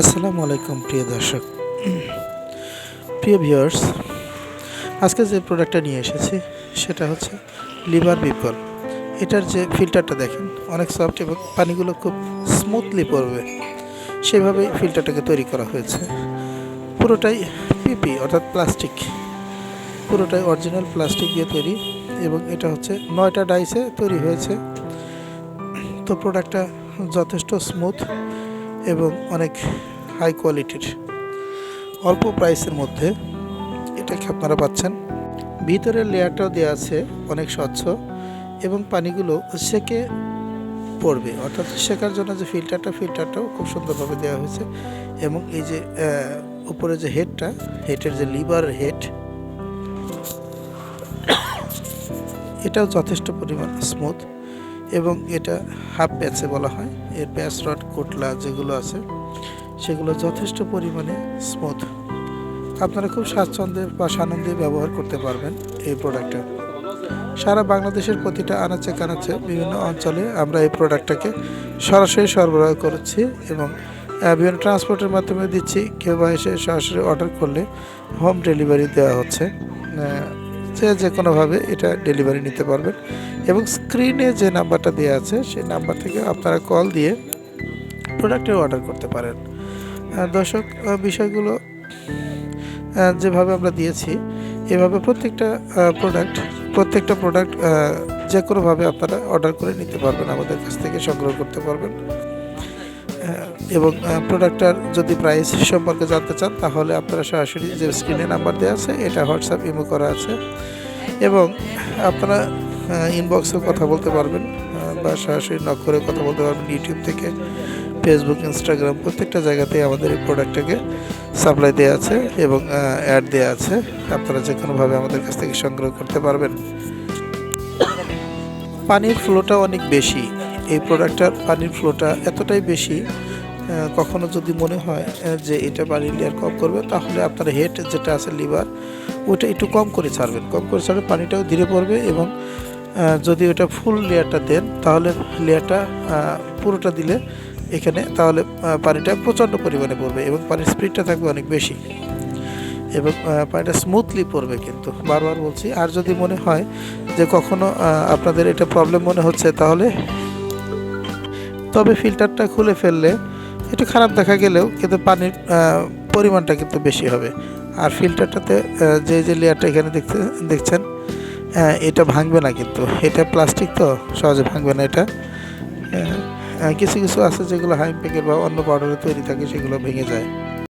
আসসালামু আলাইকুম, প্রিয় দর্শক। প্রিয় ভিউয়ার্স, আজকে যে প্রোডাক্টটা নিয়ে এসেছি, সেটা হচ্ছে লিভার বিপল এটার যে ফিল্টারটা দেখেন, অনেক সফট এবং পানিগুলো খুব স্মুথলি পড়বে। সেভাবেই ফিল্টারটাকে তৈরি করা হয়েছে। পুরোটাই পিপি, অর্থাৎ প্লাস্টিক পুরোটাই অরিজিনাল প্লাস্টিক দিয়ে তৈরি এবং এটা হচ্ছে নয়টা ডাইসে তৈরি হয়েছে। তো প্রোডাক্টটা যথেষ্ট স্মুথ এবং অনেক হাই কোয়ালিটির অল্প প্রাইসের মধ্যে এটাকে আপনারা পাচ্ছেন? ভিতরের লেয়ারটাও দেওয়া আছে, অনেক স্বচ্ছ এবং পানিগুলো সেকে পড়বে। অর্থাৎ শেখার জন্য যে ফিল্টারটা ফিল্টারটাও খুব সুন্দরভাবে দেওয়া হয়েছে এবং এই যে উপরে যে হেডটা হেডের যে লিভার হেড এটাও যথেষ্ট পরিমাণ স্মুথ এবং এটা হাফ প্যাচে বলা হয়। এর প্যাচ রড কোটলা যেগুলো আছে, সেগুলো যথেষ্ট পরিমাণে স্মুথ আপনারা খুব স্বাচ্ছন্দ্যে বা সানন্দে ব্যবহার করতে পারবেন এই প্রোডাক্টটা সারা বাংলাদেশের প্রতিটা আনাচে কানাচে বিভিন্ন অঞ্চলে আমরা এই প্রোডাক্টটাকে সরাসরি সরবরাহ করছি এবং বিভিন্ন ট্রান্সপোর্টের মাধ্যমে দিচ্ছি। কেউ বা এসে সরাসরি অর্ডার করলে হোম ডেলিভারি দেওয়া হচ্ছে। যে যে কোনোভাবে এটা ডেলিভারি নিতে পারবেন। এবং স্ক্রিনে যে নাম্বারটা দেওয়া আছে, সেই নাম্বার থেকে আপনারা কল দিয়ে প্রোডাক্টের অর্ডার করতে পারেন। দর্শক বিষয়গুলো যেভাবে আমরা দিয়েছি, এভাবে প্রত্যেকটা প্রোডাক্ট প্রত্যেকটা প্রোডাক্ট যে কোনোভাবে আপনারা অর্ডার করে নিতে পারবেন, আমাদের কাছ থেকে সংগ্রহ করতে পারবেন। এবং প্রোডাক্টটার যদি প্রাইস সম্পর্কে জানতে চান, তাহলে আপনারা সরাসরি যে স্ক্রিনে নাম্বার দেওয়া আছে, এটা হোয়াটসঅ্যাপ ইমো করা আছে। এবং আপনারা ইনবক্সেও কথা বলতে পারবেন বা সরাসরি নক করে কথা বলতে পারবেন ইউটিউব থেকে ফেসবুক ইনস্টাগ্রাম প্রত্যেকটা জায়গাতেই আমাদের এই প্রোডাক্টটাকে সাপ্লাই দেওয়া আছে এবং অ্যাড দেওয়া আছে। আপনারা যে কোনোভাবে আমাদের কাছ থেকে সংগ্রহ করতে পারবেন। পানির ফ্লোটা অনেক বেশি। এই প্রোডাক্টটার পানির ফ্লোটা এতটাই বেশি কখনো যদি মনে হয় যে এটা পানির লেয়ার কম করবে, তাহলে আপনার হেড যেটা আছে লিভার ওটা একটু কম করে ছাড়বেন। কম করে ছাড়লে পানিটাও ধীরে পড়বে এবং যদি ওটা ফুল লেয়ারটা দেন, তাহলে লেয়ারটা পুরোটা দিলে এখানে তাহলে পানিটা প্রচণ্ড পরিমাণে পড়বে এবং পানির স্পিডটা থাকবে অনেক বেশি। এবং পানিটা স্মুথলি পড়বে কিন্তু, বারবার বলছি। আর যদি মনে হয় যে কখনো আপনাদের এটা প্রবলেম মনে হচ্ছে, তাহলে তবে ফিল্টারটা খুলে ফেললে একটু খারাপ দেখা গেলেও কিন্তু পানির পরিমাণটা কিন্তু বেশি হবে। আর ফিল্টারটাতে যে যে লেয়ারটা এখানে দেখতে, দেখছেন এটা ভাঙবে না কিন্তু। এটা প্লাস্টিক তো, সহজে ভাঙবে না এটা। কিছু কিছু আছে যেগুলো হাইম্পেকের বা অন্য পাউডারে তৈরি থাকে, সেগুলো ভেঙে যায়।